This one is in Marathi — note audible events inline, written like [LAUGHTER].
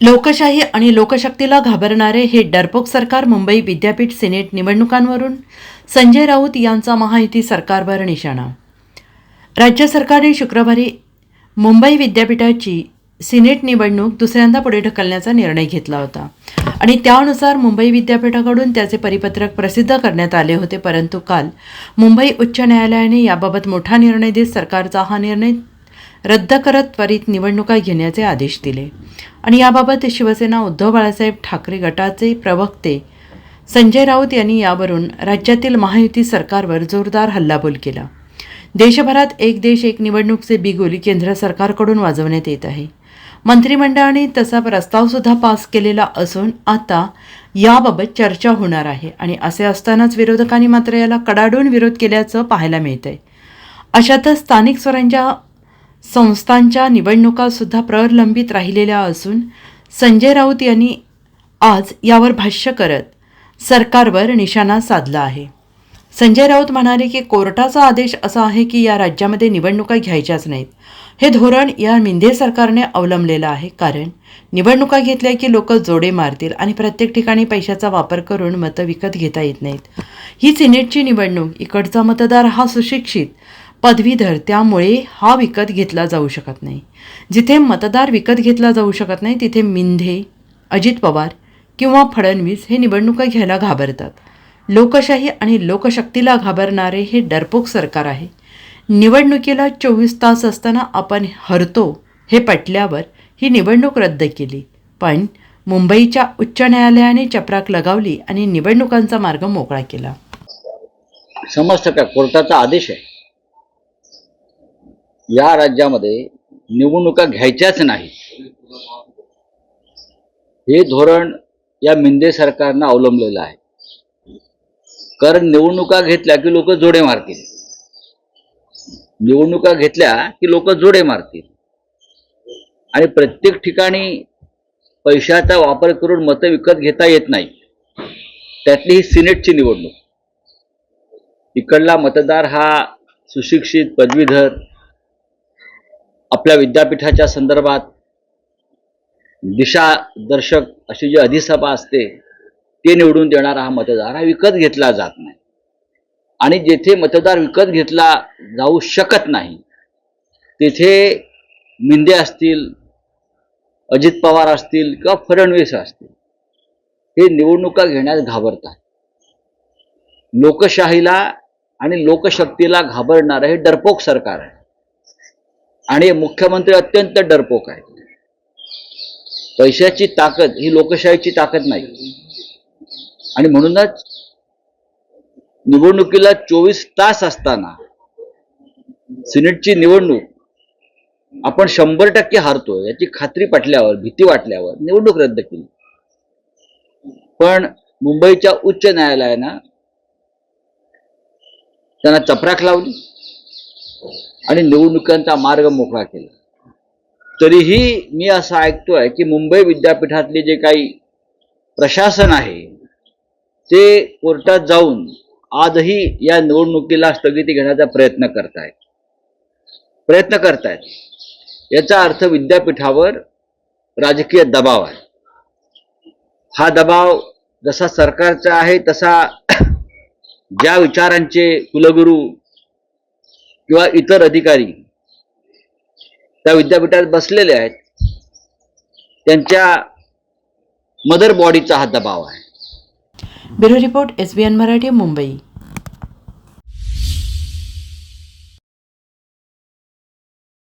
लोकशाही आणि लोकशक्तीला घाबरणारे हे डरपोक सरकार मुंबई विद्यापीठ सिनेट निवडणुकांवरून. संजय राऊत यांचा महायुती सरकारवर निशाणा. राज्य सरकारने शुक्रवारी मुंबई विद्यापीठाची सिनेट निवडणूक दुसऱ्यांदा पुढे ढकलण्याचा निर्णय घेतला होता. आणि त्यानुसार मुंबई विद्यापीठाकडून त्याचे परिपत्रक प्रसिद्ध करण्यात आले होते परंतु काल मुंबई उच्च न्यायालयाने याबाबत मोठा निर्णय देत सरकारचा हा निर्णय रद्द करत त्वरित निवडणुका घेण्याचे आदेश दिले. आणि याबाबत शिवसेना उद्धव बाळासाहेब ठाकरे गटाचे प्रवक्ते संजय राऊत यांनी यावरून राज्यातील महायुती सरकारवर जोरदार हल्लाबोल केला. देशभरात एक देश एक निवडणूकचे बिगुल केंद्र सरकारकडून वाजवण्यात येत आहे. मंत्रिमंडळाने तसा प्रस्तावसुद्धा पास केलेला असून आता याबाबत चर्चा होणार आहे आणि असे असतानाच विरोधकांनी मात्र याला कडाडून विरोध केल्याचं पाहायला मिळतंय. अशातच स्थानिक स्वरांच्या संस्थांच्या निवडणुका सुद्धा प्रलंबित राहिलेल्या असून संजय राऊत यांनी आज यावर भाष्य करत सरकारवर निशाणा साधला आहे. संजय राऊत म्हणाले की कोर्टाचा आदेश असा आहे की या राज्यामध्ये निवडणुका घ्यायच्याच नाहीत. हे धोरण या मिंधे सरकारने अवलंबलेलं आहे कारण निवडणुका घेतल्या की लोक जोडे मारतील आणि प्रत्येक ठिकाणी पैशाचा वापर करून मतं विकत घेता येत नाहीत. ही सिनेटची निवडणूक इकडचा मतदार हा सुशिक्षित पदवीधर त्यामुळे हा विकत घेतला जाऊ शकत नाही. जिथे मतदार विकत घेतला जाऊ शकत नाही तिथे मिंधे अजित पवार किंवा फडणवीस हे निवडणुका घ्यायला घाबरतात. लोकशाही आणि लोकशक्तीला घाबरणारे हे डरपोक सरकार आहे. निवडणुकीला चोवीस तास असताना आपण हरतो हे पटल्यावर ही निवडणूक रद्द केली. पण मुंबईच्या उच्च न्यायालयाने चपराक लगावली आणि निवडणुकांचा मार्ग मोकळा केला. समजतं का? कोर्टाचा आदेश आहे. या राज्यामध्ये निवडणुका घ्यायच्याच नाही हे धोरण या मिंदे सरकारनं अवलंबलेलं आहे. कारण निवडणुका घेतल्या की लोक जोडे मारतील. निवडणुका घेतल्या की लोक जोडे मारतील. आणि प्रत्येक ठिकाणी पैशाचा वापर करून मतं विकत घेता येत नाही त्यातली ही सिनेटची निवडणूक. इकडला मतदार हा सुशिक्षित पदवीधर आपल्या विद्यापीठाच्या संदर्भात दिशादर्शक अशी जी अधिसभा असते ते निवडून देणारा हा मतदार हा विकत घेतला जात नाही. आणि जेथे मतदार विकत घेतला जाऊ शकत नाही तेथे मिंदे असतील अजित पवार असतील किंवा फडणवीस असतील हे निवडणुका घेण्यास घाबरतात. लोकशाहीला आणि लोकशक्तीला घाबरणारं हे डरपोक सरकार आहे. आणि मुख्यमंत्री अत्यंत डरपोक आहेत. पैशाची ताकद ही लोकशाहीची ताकद नाही. आणि म्हणूनच निवडणुकीला चोवीस तास असताना सिनेटची निवडणूक आपण शंभर टक्के हारतो याची खात्री पटल्यावर भीती वाटल्यावर निवडणूक रद्द केली. पण मुंबईच्या उच्च न्यायालयानं त्यांना चपराक लावली. आणि निवडणुकांचा मार्ग मोकळा केला. तरीही मी असं ऐकतोय की मुंबई विद्यापीठातले जे काही प्रशासन आहे ते कोर्टात जाऊन आजही या निवडणुकीला स्थगिती घेण्याचा प्रयत्न करतायत. प्रयत्न करतायत. याचा अर्थ विद्यापीठावर राजकीय दबाव आहे. हा दबाव जसा सरकारचा आहे तसा [CLEARS THROAT] ज्या विचारांचे कुलगुरू किंवा इतर अधिकारी त्या विद्यापीठात बसलेले आहेत त्यांच्या मदर बॉडीचा हा दबाव आहे. Bureau report S B N Marathi Mumbai.